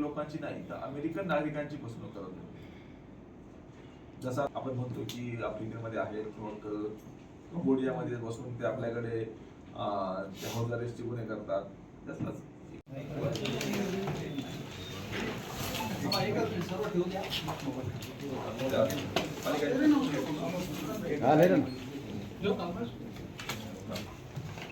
भारतीय लोकांची नाही तर अमेरिकन नागरिकांची फसवणूक करत होते. जसं आपण म्हणतो की आफ्रिकेमध्ये आहेत किंवा कंबोडियामध्ये बसून ते आपल्याकडे अं, हौदारेसचे गुन्हे करतात. तसंच. सर्व ठेवून द्या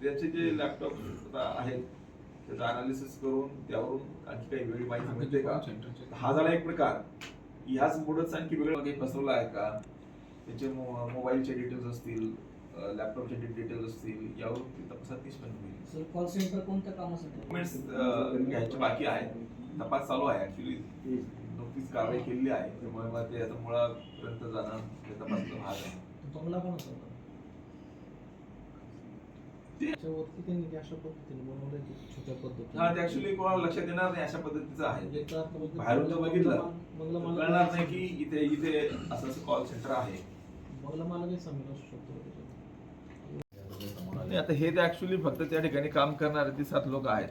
त्याचे जे लॅपटॉप आहेत त्याचं अनालिसिस करून त्यावरून आणखी काही वेगळी माहिती मिळते का हा झाला एक प्रकार ह्याच पुढेच आणखी वेगळं काही फसवलं आहे का त्याचे मोबाईलचे डिटेल्स असतील लॅपटॉपचे डिटेल्स असतील यावरून तपासात निष्पन्न होईल सर कॉल सेंटर कोणत्या कामासाठी? डॉक्युमेंट्स घ्यायचे बाकी आहेत. तपास चालू आहे ऍक्च्युली नुकतीच कारवाई केलेली आहे त्यामुळे मग ते आता मुळापर्यंत जाणं हे तपासचा भाग आहे. बंगला पण होता? त्याच्यावरती त्यांनी अशा पद्धतीने बनवलंय की छोट्या पद्धतीने. हा ते ऍक्च्युली कोणाला लक्षात येणार नाही अशा पद्धतीचं आहे. म्हणजे बाहेरून बघितलं बंगला तर मालक कळणार नाही की इथे इथे असं असं कॉल सेंटर आहे. बंगला मालकही सामील असू शकतो. त्याच्यात. आणि आता हे तर ऍक्च्युली फक्त त्या ठिकाणी काम करणारे ते सात लोक आहेत.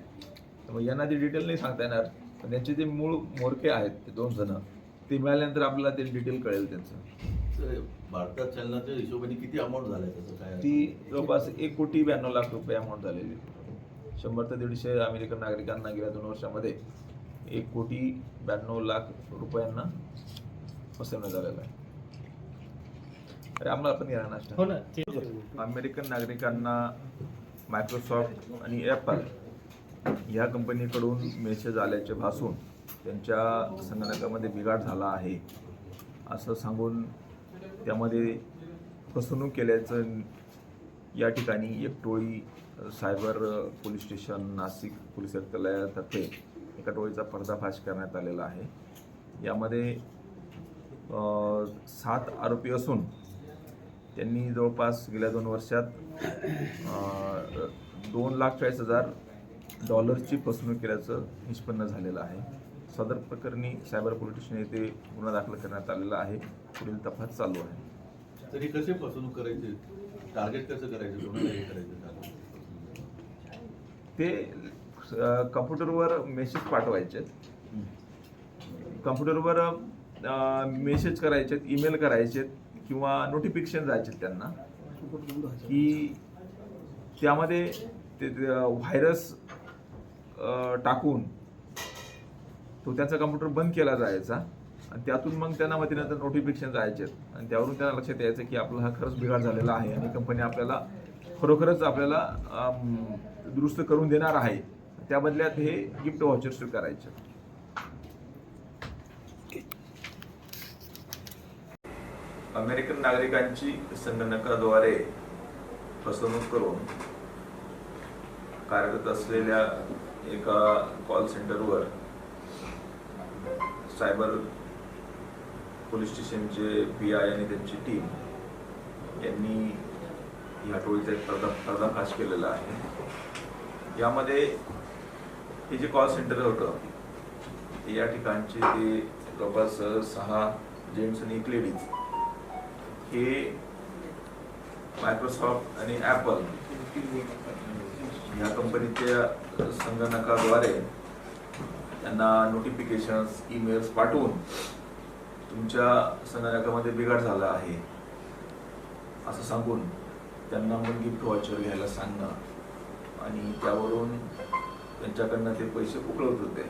त्यामुळे यांना ते डिटेल नाही सांगता येणार. पण त्यांचे जे मूळ मोरके आहेत ते दोन जण ते मिळाल्यानंतर आपल्याला ते डिटेल कळेल त्यांचं. तर भारतात चलनाच्या हिशोबाने किती अमाऊंट झालाय त्याचं? काय ती जवळपास एक कोटी ब्याण्णव लाख रुपये अमाऊंट झालेली. शंभर ते दीडशे अमेरिकन नागरिकांना गेल्या दोन वर्षामध्ये एक कोटी ब्याण्णव लाख रुपयांना फसवण्यात आलेलं आहे. अरे आम्हाला पण या नाश्ता. हो अमेरिकन नागरिकांना मायक्रोसॉफ्ट आणि ॲपल ह्या कंपनीकडून मेसेज आल्याचे भासून त्यांच्या संगणकामध्ये बिघाड झाला आहे. असं सांगून त्यामध्ये फसवणूक केल्याचं या ठिकाणी एक टोळी cyber police station Nashik police आयुक्तालयातर्फे एका टोळीचा पर्दाफाश करण्यात आलेला आहे. यामध्ये सात आरोपी असून त्यांनी जवळपास गेल्या दोन वर्षात दोन लाख चाळीस हजार डॉलर्सची फसवणूक केल्याचं निष्पन्न झालेलं आहे. सदर प्रकरणी सायबर पोलीस स्टेशन येथे गुन्हा दाखल करण्यात आलेला आहे. पुढील तपास चालू आहे. तरी कसे फसवणूक करायची? टार्गेट कसं करायचं? हे ते कम्प्युटरवर मेसेज पाठवायचे. कम्प्युटरवर मेसेज करायचे ईमेल करायचे किंवा नोटिफिकेशन जायचे त्यांना की त्यामध्ये ते व्हायरस टाकून तो त्याचा कम्प्युटर बंद केला जायचा आणि त्यातून मग त्यांना मग नंतर नोटिफिकेशन जायचे. आणि त्यावरून त्यांना लक्षात यायचं की आपला हा खरंच बिघाड झालेला आहे आणि कंपनी आपल्याला खरोखरच आपल्याला दुरुस्त करून देणार आहे. त्या बदल्यात हे गिफ्ट व्हाउचर स्वीकारायचे. अमेरिकन नागरिकांची संगणकाद्वारे फसवणूक करून कार्यरत असलेल्या एका कॉल सेंटरवर सायबर पोलीस स्टेशनचे पी आय आणि त्यांची टीम यांनी या टोळीचा एक पर्दा पर्दाफाश केलेला आहे. यामध्ये हे जे कॉल सेंटर होतं ते या ठिकाणचे ते जवळपास सहा जेंट्स आणि एक लेडीज हे मायक्रोसॉफ्ट आणि ॲपल या कंपनीच्या संगणकाद्वारे त्यांना नोटिफिकेशन्स ईमेल्स पाठवून तुमच्या संगणकामध्ये बिघाड झाला आहे असं सांगून त्यांना मग गिफ्ट वॉचर घ्यायला सांगणं आणि त्यावरून त्यांच्याकडनं ते पैसे उकळवत होते.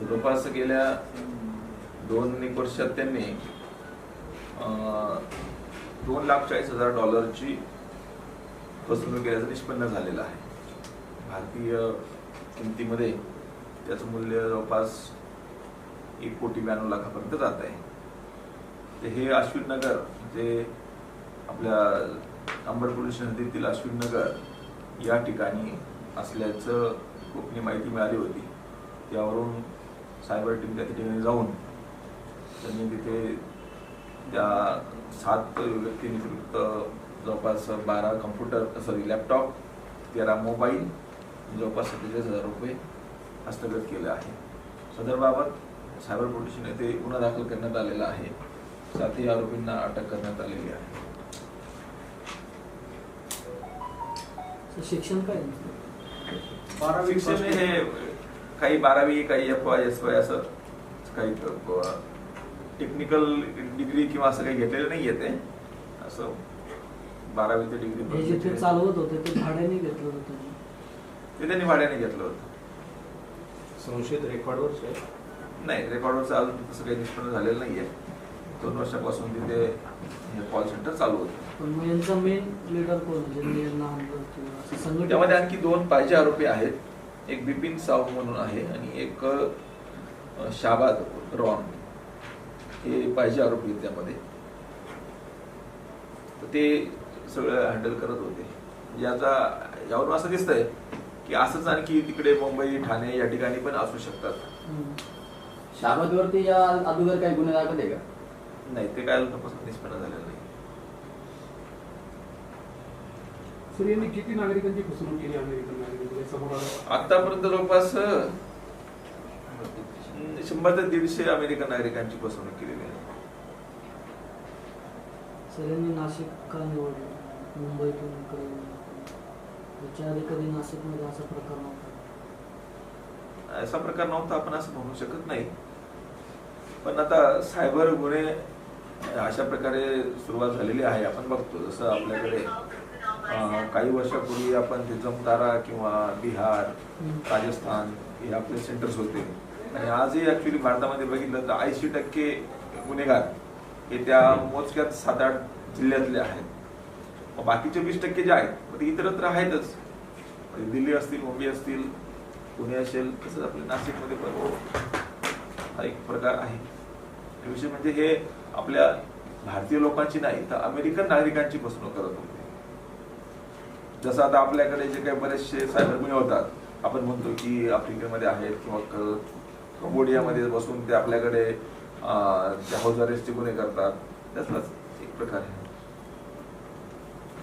जवळपास गेल्या दोन एक वर्षात त्यांनी दोन लाख चाळीस हजार डॉलरची फसवणूक केल्याचं निष्पन्न झालेलं आहे. भारतीय किमतीमध्ये त्याचं मूल्य जवळपास एक कोटी ब्याण्णव लाखापर्यंत जात आहे. ते हे अश्विन नगर जे आपल्या अंबड पोलीस हद्दीतील अश्विन नगर या ठिकाणी असल्याचं गोपनीय माहिती मिळाली होती. त्यावरून सायबर टीम त्या ठिकाणी जाऊन त्यांनी तिथे त्या सात व्यक्तींविरुद्ध जवळपास बारा कम्प्युटर सॉरी लॅपटॉप तेरा मोबाईल जवळपास सत्तेचाळीस हजार रुपये हस्तगत केले आहे. सदरबाबत सायबर पोलीस येथे गुन्हा दाखल करण्यात आलेला आहे. सातही आरोपींना अटक करण्यात आलेली आहे. शिक्षण काय? बारावी शिक्षण हे काही बारावी काही एफ वाय एस वाय असं काही टेक्निकल डिग्री किंवा असं काही घेतलेलं नाही येते असं बारावी ते हे जे ते डिग्री चालवत होते ते भाड्याने घेतलं होतं त्यांनी. ते त्यांनी भाड्याने घेतलं होतं. संशयित रेकॉर्डवरच आहे? नाही रेकॉर्डवरचं अजून तसं काही निष्पन्न झालेलं नाहीये. दोन वर्षापासून तिथे हे कॉल सेंटर चालू होतं. पण मग यांचा मेन लीडर कोण आहे? ज्यांनी यांना आणलं किंवा असं संघटन? त्यामध्ये आणखी दोन पाहिजे आरोपी आहेत. एक बिपिन साहू म्हणून आहे आणि एक अ, शाबाद रॉन. हे पाहिजे आरोपी त्यामध्ये. तर ते सगळं हँडल करत होते. याचा यावरून असं दिसतंय की असंच आणखी तिकडे मुंबई ठाणे या ठिकाणी पण असू शकतात. हम्म. शाबतवरती या अगोदर काही गुन्हे दाखल आहे का? नाही ते काय तपासून निष्पन्न झालेलं नाही. सर यांनी किती नागरिकांची फसवणूक केली अमेरिकन नागरिकांची समोर आतापर्यंत जवळपास शंभर ते दीडशे अमेरिकन नागरिकांची फसवणूक केलेली आहे. सर यांनी नाशिक का निवडलं? मुंबईतून इकडे याच्या आधी कधी नाशिकमध्ये असा प्रकार नव्हता? असा प्रकार नव्हता आपण असं म्हणू शकत नाही. पण आता सायबर गुन्हे अशा प्रकारे सुरुवात झालेली आहे. आपण बघतो जसं आपल्याकडे काही वर्षापूर्वी आपण ते जमतारा किंवा बिहार. राजस्थान हे आपले सेंटर्स होते. आणि आजही ऍक्च्युली भारतामध्ये बघितलं तर ऐंशी टक्के गुन्हेगार हे त्या मोजक्यात सात आठ जिल्ह्यातले आहेत. मग बाकीचे वीस टक्के जे आहेत मग ते इतरत्र आहेतच. म्हणजे दिल्ली असतील मुंबई असतील पुणे असेल तसंच आपल्या नाशिकमध्ये पण हा एक प्रकार आहे. विषय म्हणजे हे आपल्या भारतीय लोकांची नाही तर अमेरिकन नागरिकांची फसवणूक करत होते. जसं आता आपल्याकडे जे काही बरेचसे सायबर गुन्हे होतात आपण म्हणतो की आफ्रिकेमध्ये आहेत किंवा कंबोडियामध्ये बसून ते आपल्याकडे हाऊस अरेस्टचे गुन्हे करतात. त्यातलाच एक प्रकार आहे.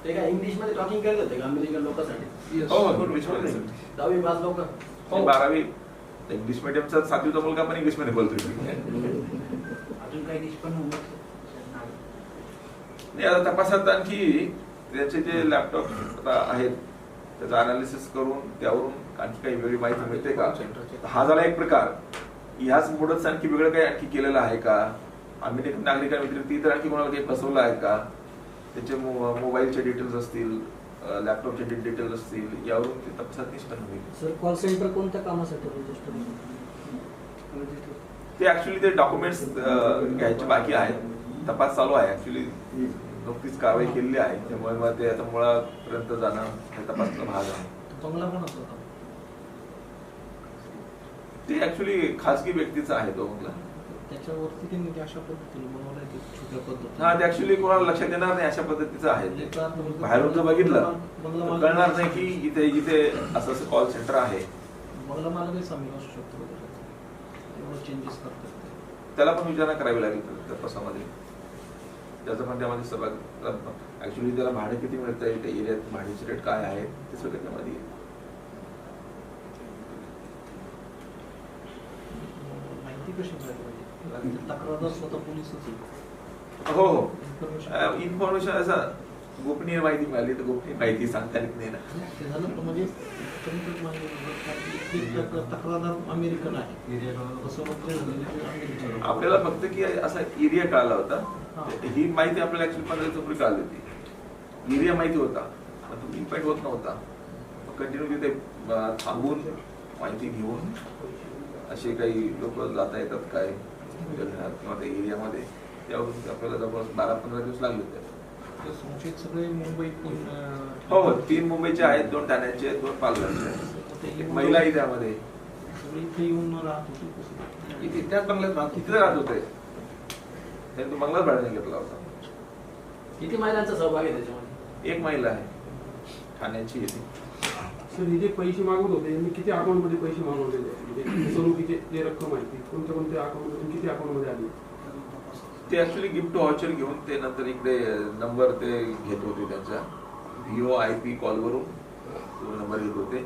ते काय इंग्लिशमध्ये टॉकिंग करत होते का अमेरिकन लोकांसाठी? हो हो इंग्लिशमध्ये सर. दहावी पास लोक. ते बारावी. इंग्लिश मिडियमचा सातवीचा मुलगा पण इंग्लिशमध्ये बोलतोय. अजून काही निष्पन्न नाही आता तपासात आणखी त्याचे जे लॅपटॉप आता आहेत त्याचं अनालिसिस करून त्यावरून आणखी काही वेगळी माहिती मिळते का? तर हा झाला एक प्रकार. ह्याच मोडच आणखी वेगळं काही आणखी केलेलं आहे का? अमेरिकन नागरिकांव्यतिरिक्त इतर आणखी कोणाला काही फसवलं आहे का? त्याचे मोबाईलचे डिटेल्स असतील लॅपटॉपचे डिटेल्स असतील यावरून ते तपासात निष्पन्न होईल. सर कॉल सेंटर कोणत्या कामासाठी ते ऍक्च्युली ते डॉक्युमेंट्स घ्यायचे बाकी आहेत. तपास चालू आहे ऍक्च्युली नुकतीच कारवाई केलेली आहे. त्यामुळे मग ते आता मुळापर्यंत जाणं हे तपासचा भाग आहे. बंगला ते ऍक्च्युली खासगी व्यक्तीचा आहे तो मुलगा त्याच्यावरती त्यांनी अशा पद्धतीने बनवलंय ते छोट्या पद्धतीने? हा ते ऍक्च्युली कोणाला लक्षात येणार नाही अशा पद्धतीचं आहे बाहेरून जर बघितलं कळणार नाही की इथे इथे असं असं कॉल सेंटर आहे. बंगला मालकही सामील असू शकतो चेंजेस करतात त्याला पण विचारणा करावी लागेल तपासामध्ये. त्याचं पण त्यामध्ये सहभाग ऍक्च्युली त्याला भाडे किती मिळत आहे त्या एरियात भाड्याचे रेट काय आहे ते सगळं त्यामध्ये आहे. पोलीसच आहे. हो हो. इन्फॉर्मेशन असं गोपनीय माहिती मिळाली तर गोपनीय माहिती सांगता येत नाही ना. म्हणजे कमीत माहिती एक तक- तक्रारदार अमेरिकन आहे. फसवणूक जे झालेली ती अमेरिकन आपल्याला फक्त की असा एरिया कळाला होता हा. माहिती आपल्याला ऍक्च्युली पंधरा दिवसापूर्वी कळाली होती. एरिया माहिती होता पण तो इम्पॅक्ट होत नव्हता. कंटिन्यू तिथे थांबून माहिती घेऊन असे काही लोक जाता येतात काय किंवा त्या एरियामध्ये त्यावरून आपल्याला जवळपास बारा पंधरा दिवस लागले होते. सगळे हो हो तीन मुंबईचे आहेत दोन ठाण्याचे आहेत दोन पालघरचे आहेत. ते एक महिला त्यामध्ये. इथे येऊन राहत होते? इथे त्याच बंगल्यात राहत तिथे राहत होते. त्यांनी तो बंगलाच भाड्याने घेतला होता. किती महिलांचा सहभाग आहे त्याच्यामध्ये? एक महिला आहे. ठाण्याची येते सर हे जे पैसे मागवत होते. यांनी किती अकाउंटमध्ये पैसे मागवलेले? म्हणजे फसवणुकीचे जे रक्कम आहे ती कोणत्या कोणत्या अकाउंट मधून किती अकाउंटमध्ये आली? ते ऍक्च्युली गिफ्ट व्हाउचर घेऊन ते नंतर इकडे नंबर ते घेत होते त्यांचा. व्हिओ आय पी कॉलवरून तो नंबर घेत होते.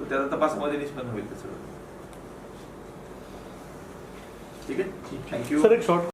तर त्याचा तपासामध्ये निष्पन्न होईल ते सगळं. ठीक आहे? थँक्यू सर एक शॉर्ट